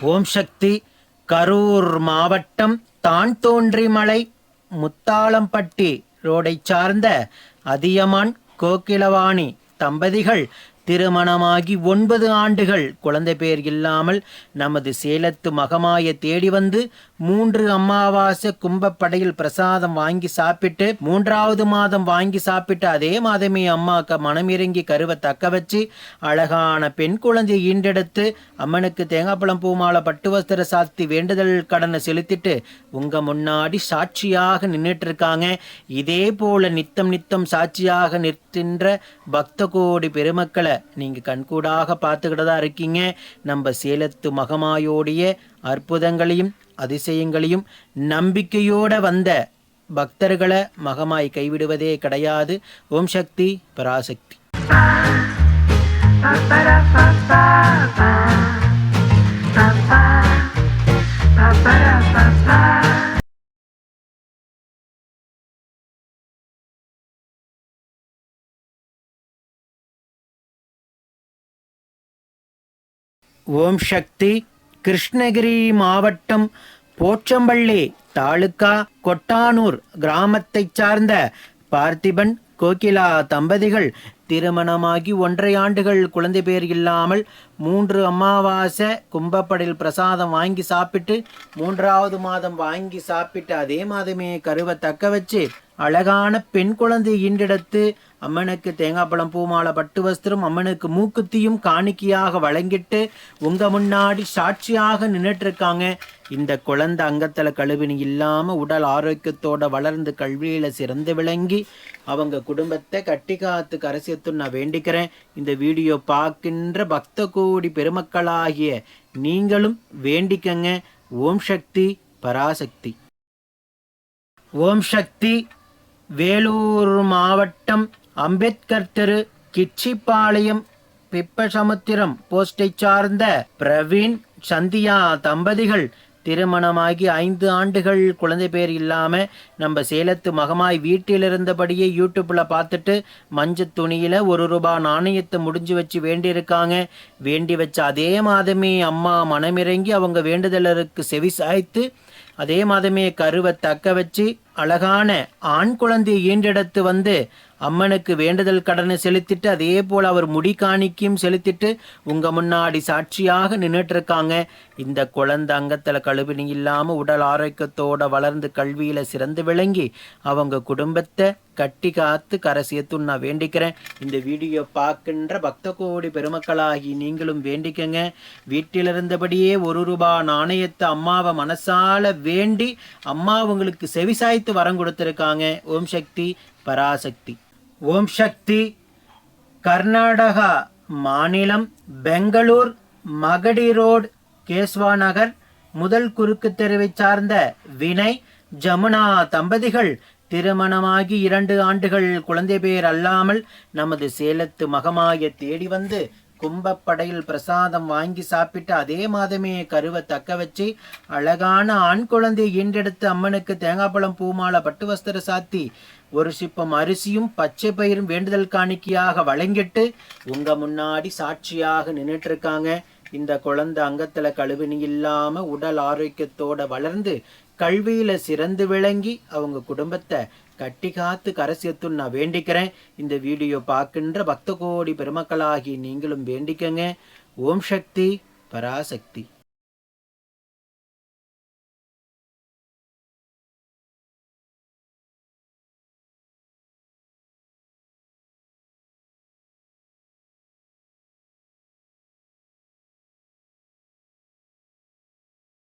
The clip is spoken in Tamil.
ஓம் சக்தி. கரூர் மாவட்டம் தான் தோன்றிமலை முத்தாளம்பட்டி ரோடை சார்ந்த அதியமான் கோகிலவாணி தம்பதிகள் திருமணமாகி ஒன்பது ஆண்டுகள் குழந்தை பேர் இல்லாமல் நமது சேலத்து மகமாய தேடி வந்து மூன்று அமாவாசை கும்பப்படையில் பிரசாதம் வாங்கி சாப்பிட்டு மூன்றாவது மாதம் வாங்கி சாப்பிட்டு அதே மாதமே அம்மாக்க மனமிறங்கி கருவை தக்க வச்சு அழகான பெண் குழந்தையை ஈண்டெடுத்து அம்மனுக்கு தேங்காய்ப்பழம் பூமாலை பட்டு வஸ்திர சாத்தி வேண்டுதல் கடனை செலுத்திட்டு உங்க முன்னாடி சாட்சியாக நின்றுட்டு இருக்காங்க இதே போல நித்தம் நித்தம் சாட்சியாக நிற்கின்ற பக்த கோடி பெருமக்களை நீங்க கண்கூடாக பார்த்துக்கிட்டு தான் இருக்கீங்க. நம்ம சேலத்து மகமாயோடைய அற்புதங்களையும் அதிசயங்களையும் நம்பிக்கையோட வந்த பக்தர்களை மகமாய் கைவிடுவதே கிடையாது. ஓம் சக்தி பராசக்தி. ஓம் சக்தி கிருஷ்ணகிரி மாவட்டம் போச்சம்பள்ளி தாலுக்கா கொட்டானூர் கிராமத்தைச் சார்ந்த பார்த்திபன் கோகிலா தம்பதிகள் திருமணமாகி ஒன்றை ஆண்டுகள் குழந்தை பேர் இல்லாமல் மூன்று அமாவாசை கும்பப்படையில் பிரசாதம் வாங்கி சாப்பிட்டு மூன்றாவது மாதம் வாங்கி சாப்பிட்டு அதே மாதமே கருவை தக்க வச்சு அழகான பெண் குழந்தை ஈண்டெடுத்து அம்மனுக்கு தேங்காய்ப்பழம் பூமாலை பட்டு வஸ்திரம் அம்மனுக்கு மூக்குத்தியும் காணிக்கையாக வழங்கிட்டு உங்க முன்னாடி சாட்சியாக நின்றுட்டு இருக்காங்க இந்த குழந்தை அங்கத்தில் கழுவினி இல்லாமல் உடல் ஆரோக்கியத்தோட வளர்ந்து கல்வியில் சிறந்து விளங்கி அவங்க குடும்பத்தை கட்டி காத்து கரசியத்து நான் வேண்டிக்கிறேன். இந்த வீடியோ பார்க்கின்ற பக்த கோடி பெருமக்களாகிய நீங்களும் வேண்டிக்கங்க. ஓம் சக்தி பராசக்தி. ஓம் சக்தி வேலூர் மாவட்டம் அம்பேத்கர் தெரு கிச்சிப்பாளையம் பிப்பசமுத்திரம் போஸ்டை சார்ந்த பிரவீன் சந்தியா தம்பதிகள் திருமணமாகி ஐந்து ஆண்டுகள் குழந்தை பேர் இல்லாமல் நம்ம சேலத்து மகமாய் வீட்டில் இருந்தபடியே யூடியூப்பில் பார்த்துட்டு மஞ்சள் துணியில் ஒரு ரூபாய் நாணயத்தை முடிஞ்சு வச்சு வேண்டியிருக்காங்க. வேண்டி வச்ச அதே மாதமே அம்மா மனமிறங்கி அவங்க வேண்டுதலருக்கு செவி சாய்த்து அதே மாதமே கருவை தக்க வச்சு அழகான ஆண் குழந்தையை ஈன்றெடுத்து வந்து அம்மனுக்கு வேண்டுதல் கடனை செலுத்திட்டு அதே போல் அவர் முடி காணிக்கையும் செலுத்திட்டு உங்கள் முன்னாடி சாட்சியாக நின்றுட்டு இருக்காங்க இந்த குழந்தை அங்கத்தில் கழுவினி இல்லாமல் உடல் ஆரோக்கியத்தோடு வளர்ந்து கல்வியில் சிறந்து விளங்கி அவங்க குடும்பத்தை கட்டி காத்து கரை சேர்த்துன்னு நான் வேண்டிக்கிறேன். இந்த வீடியோ பார்க்கின்ற பக்த கோடி பெருமக்களாகி நீங்களும் வேண்டிக்கங்க. வீட்டில் இருந்தபடியே ஒரு ரூபா நாணயத்தை அம்மாவை மனசால வேண்டி அம்மா உங்களுக்கு செவிசாய்த்து வரம் கொடுத்துருக்காங்க. ஓம் சக்தி. பராசக்தி. ஓம் சக்தி கர்நாடகா மாநிலம் பெங்களூர் மகடி ரோடு கேஸ்வா நகர். முதல் குறுக்கு தெருவை சார்ந்த வினய் ஜமுனா தம்பதிகள். திருமணமாகி இரண்டு ஆண்டுகள் குழந்தை பேர் அல்லாமல் நமது சேலத்து மகமாய தேடி வந்து கும்பப்படையில் பிரசாதம் வாங்கி சாப்பிட்டு அதே மாதமே கருவை தக்க வச்சு அழகான ஆண் குழந்தை ஈண்டெடுத்து அம்மனுக்கு தேங்காய் பழம் பூமாலை பட்டு வஸ்திர சாத்தி ஒரு சிப்பம் அரிசியும் பச்சை பயிரும் வேண்டுதல் காணிக்கையாக வழங்கிட்டு உங்க முன்னாடி சாட்சியாக நின்றுட்டு இருக்காங்க இந்த குழந்தை அங்கத்துல கழுவினி இல்லாம உடல் ஆரோக்கியத்தோட வளர்ந்து கல்வியில் சிறந்து விளங்கி அவங்க குடும்பத்தை கட்டி காத்து கரசியத்துன்னு நான் வேண்டிக்கிறேன். இந்த வீடியோ பார்க்கின்ற பக்த கோடி பெருமக்களாகி நீங்களும் வேண்டிக்கங்க. ஓம் சக்தி பராசக்தி.